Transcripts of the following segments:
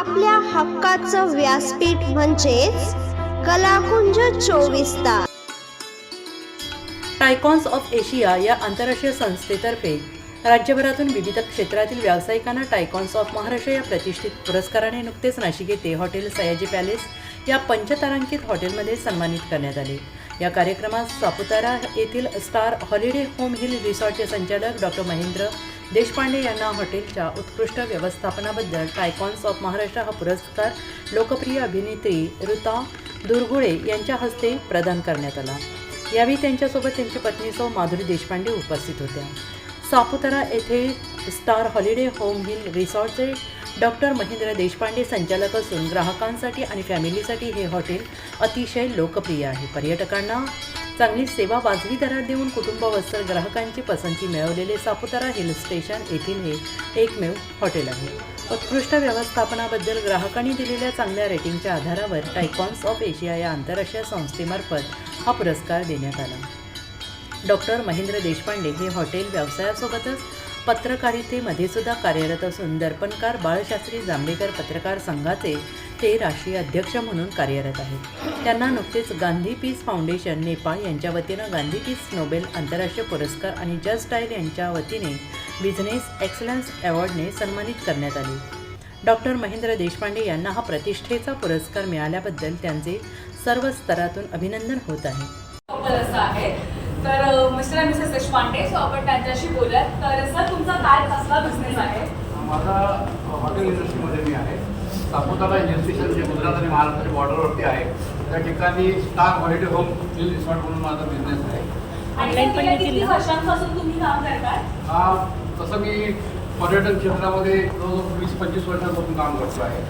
आपल्या हक्काचं व्यासपीठ म्हणजेच कलाकुंज चोवीस तास. टायकॉन्स ऑफ एशिया या आंतरराष्ट्रीय संस्थेतर्फे राज्यभरातून विविध क्षेत्रातील व्यावसायिकांना टायकॉन्स ऑफ महाराष्ट्र या प्रतिष्ठित पुरस्काराने नुकतेच नाशिक येथे हॉटेल सयाजी पॅलेस या पंचतारांकित हॉटेलमध्ये सन्मानित करण्यात आले. या कार्यक्रमात सापुतारा येथील स्टार हॉलिडे होम हिल रिसॉर्टचे संचालक डॉक्टर महेंद्र देशपांडे यांना हॉटेलच्या उत्कृष्ट व्यवस्थापनाबद्दल टायकॉन्स ऑफ महाराष्ट्र हा पुरस्कार लोकप्रिय अभिनेत्री ऋता दुर्गुळे यांच्या हस्ते प्रदान करण्यात आला. यावेळी त्यांच्यासोबत त्यांची पत्नी सौ माधुरी देशपांडे उपस्थित होत्या. सापुतारा येथे स्टार हॉलिडे होम हिल रिसॉर्टचे डॉक्टर महेंद्र देशपांडे संचालक असून ग्राहकांसाठी आणि फॅमिलीसाठी हे हॉटेल अतिशय लोकप्रिय आहे. पर्यटकांना चांगली सेवा वाजवी दरात देऊन कुटुंब वस्त्र ग्राहकांची पसंती मिळवलेले सापुतारा हिल स्टेशन येथील हे एकमेव हॉटेल आहे. उत्कृष्ट व्यवस्थापनाबद्दल ग्राहकांनी दिलेल्या चांगल्या रेटिंगच्या आधारावर टायकॉन्स ऑफ एशिया या आंतरराष्ट्रीय संस्थेमार्फत हा पुरस्कार देण्यात आला. डॉक्टर महेंद्र देशपांडे हे हॉटेल व्यवसायासोबतच पत्रकारितेमध्ये सुद्धा कार्यरत असून दर्पणकार बाळशास्त्री जांभेकर पत्रकार संघाचे ते राष्ट्रीय अध्यक्ष म्हणून कार्यरत आहेत. त्यांना नुकतेच गांधी पीस फाउंडेशन नेपाळ यांच्या वतीनं गांधी पीस नोबेल आंतरराष्ट्रीय पुरस्कार आणि जस्ट स्टाईल यांच्या वतीने बिझनेस एक्सलन्स अवॉर्डने सन्मानित करण्यात आले. डॉक्टर महेंद्र देशपांडे यांना हा प्रतिष्ठेचा पुरस्कार मिळाल्याबद्दल त्यांचे सर्व स्तरातून अभिनंदन होत आहे. तर मिस्टर मिसेस देशपांडे सो आपण त्यांच्याशी बोलूयात. तर सर तुमचा काय कसला बिझनेस आहे? माझा हॉटेल इंडस्ट्रीमध्ये मी आहे. सापुतारा हिल स्टेशन जे गुजरात आणि महाराष्ट्राच्या बॉर्डरवरती आहे त्या ठिकाणी star holiday home hill resort म्हणून माझा बिझनेस आहे. हा तसं मी पर्यटन क्षेत्रामध्ये जवळजवळ वीस पंचवीस वर्षांपासून काम करतो आहे.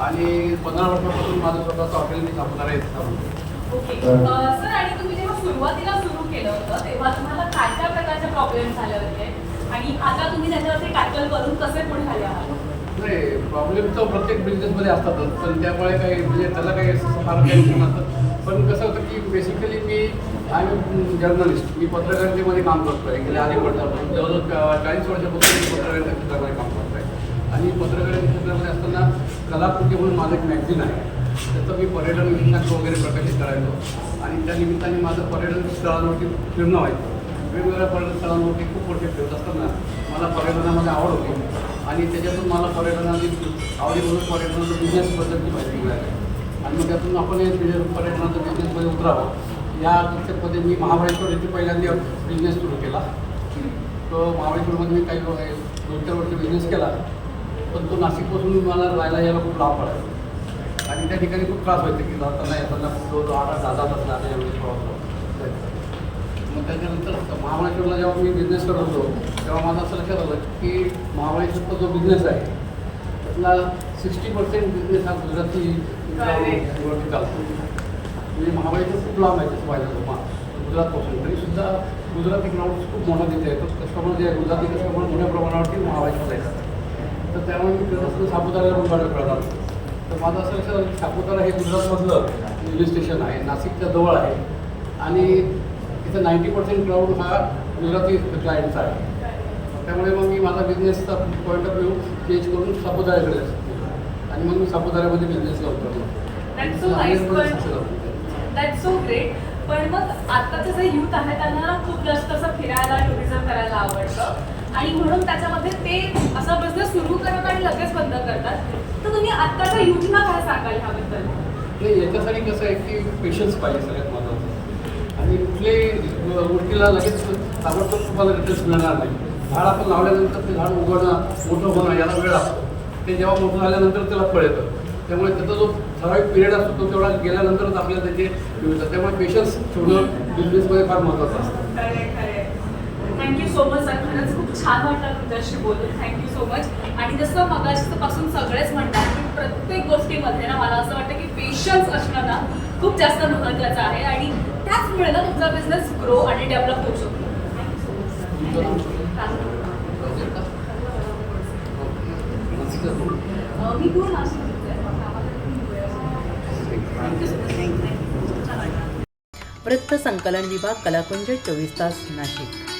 आणि पंधरा वर्षापासून माझं स्वतःचं हॉटेल मी सापुतारा ओके. अ, सर आणि तुम्ही जेव्हा सुरुवातीला सुरू केलं होतं तेव्हा तुम्हाला काय काय प्रकारचे प्रॉब्लेम झाले होते आणि आता तुम्ही त्याच्यावरती टॅकल करून कसे पुढे आले आहात? नाही प्रॉब्लेम तर प्रत्येक बिझनेसमध्ये असतातच पण त्यामुळे काही म्हणजे त्याला काही फार टेन्शन नसतं. पण कसं होतं की बेसिकली मी आय एम जर्नलिस्ट मी पत्रकारितेमध्ये काम करतो आहे गेल्या अनेक वर्षापासून. जवळजवळ चाळीस वर्षापासून मी पत्रकारिता क्षेत्रामध्ये काम करतो आहे आणि पत्रकारिता क्षेत्रामध्ये असताना कलाकृती म्हणून माझं एक मॅगझिन आहे. त्याचं मी पर्यटन विज्ञान वगैरे प्रकाशित करायचो. आणि त्या निमित्ताने माझं पर्यटन स्थळांवरती फिरणं व्हायचं. वेगवेगळ्या पर्यटन स्थळांवरती खूप वर्ष फिरत असताना मला पर्यटनामध्ये आवड होती. आणि त्याच्यातून मला पर्यटनाची आवडीमधून पर्यटनाचं बिझनेसबद्दलची माहिती मिळाली. आणि मग त्यातून आपण पर्यटनाचा पर्यटनाचं बिझनेसमध्ये उतरावं. या कन्सेप्टमध्ये मी महाबळेश्वर येथे पहिल्यांदा बिझनेस सुरू केला. तो महाबळेश्वरमध्ये मी काही दोन चार वर्ष बिझनेस केला. पण तो नाशिकपासून मला राहायला यायला खूप लाभ पडायचा. आणि त्या ठिकाणी खूप त्रास व्हायचा की जाताना येताना खूप जवळ आठ आठ दहा दहा तास लागले प्रवास मग त्याच्यानंतर महाबळेश्वरला जेव्हा मी बिझनेस करत होतो तेव्हा माझं असं लक्षात आलं की महाबळेश्वरचा जो बिझनेस आहे त्यातला सिक्स्टी पर्सेंट बिझनेस हा गुजराती वरती चालतो म्हणजे महाबळेश्वर खूप लांब आहे तसं पाहिजे तो गुजरातपासून. तरीसुद्धा गुजराती क्राऊड खूप मोठा तिथे येतो कस्टमर जे आहे गुजराती कस्टमर मोठ्या प्रमाणावरती महाबळेश्वरला येतात. तर त्यामुळे मी करत असताना सापुताऱ्याला पण तर माझं असं लक्षात की सापुतारा हे गुजरातमधलं रेल्वे स्टेशन आहे नाशिकच्या जवळ आहे. आणि तिथं नाईंटी पर्सेंट क्राऊड हा गुजराती क्लायंटचा आहे. त्यामुळे मग मी माझा बिझनेसचा पॉईंट ऑफ व्ह्यू चेंज करून सापुताऱ्याकडे असतो. आणि मग मी सापुताऱ्यामध्ये बिझनेस करतो. That's so nice, पण- मग आत्ताचे जे युथ आहे त्यांना खूप जास्त असं फिरायला टुरिझम करायला आवडतं. आणि म्हणून त्याच्यामध्ये ते असा बिझनेस सुरू करतात आणि लगेच बंद करतात. तर तुम्ही आत्ताच्या युथला काय सांगाल ह्याबद्दल? नाही याच्यासाठी कसं आहे की पेशन्स पाहिजे सगळ्यात आणि कुठल्याही गोष्टीला लगेच ताबडतोब तुम्हाला रिटर्न्स मिळणार नाही. झाड आपण लावल्यानंतर ते झाड उगवणं मोठं होणं याला वेळ लागतो. ते जेव्हा मोठं झाल्यानंतर त्याला फळ येतं. त्यामुळे त्याचा जो ठराविक पिरियड असतो तो तेवढा गेल्यानंतरच आपल्याला त्याचे मिळतात त्यामुळे पेशन्स ठेवणं बिझनेसमध्ये फार महत्त्वाचं असतं. थँक्यू सो मच सर खरंच खूप छान वाटलं तुमच्याशी बोलून. थँक्यू सो मच आणि जसं मगाशीपासून सगळेच म्हणतात की प्रत्येक गोष्टीमध्ये ना मला असं वाटतं की पेशन्स असणं ना खूप जास्त महत्त्वाचं आहे. आणि त्याचमुळे ना तुमचा बिझनेस ग्रो आणि डेव्हलप होऊ शकतो. मी वृत्त संकलन विभाग कलाकुंज चोवीस तास नाशिक.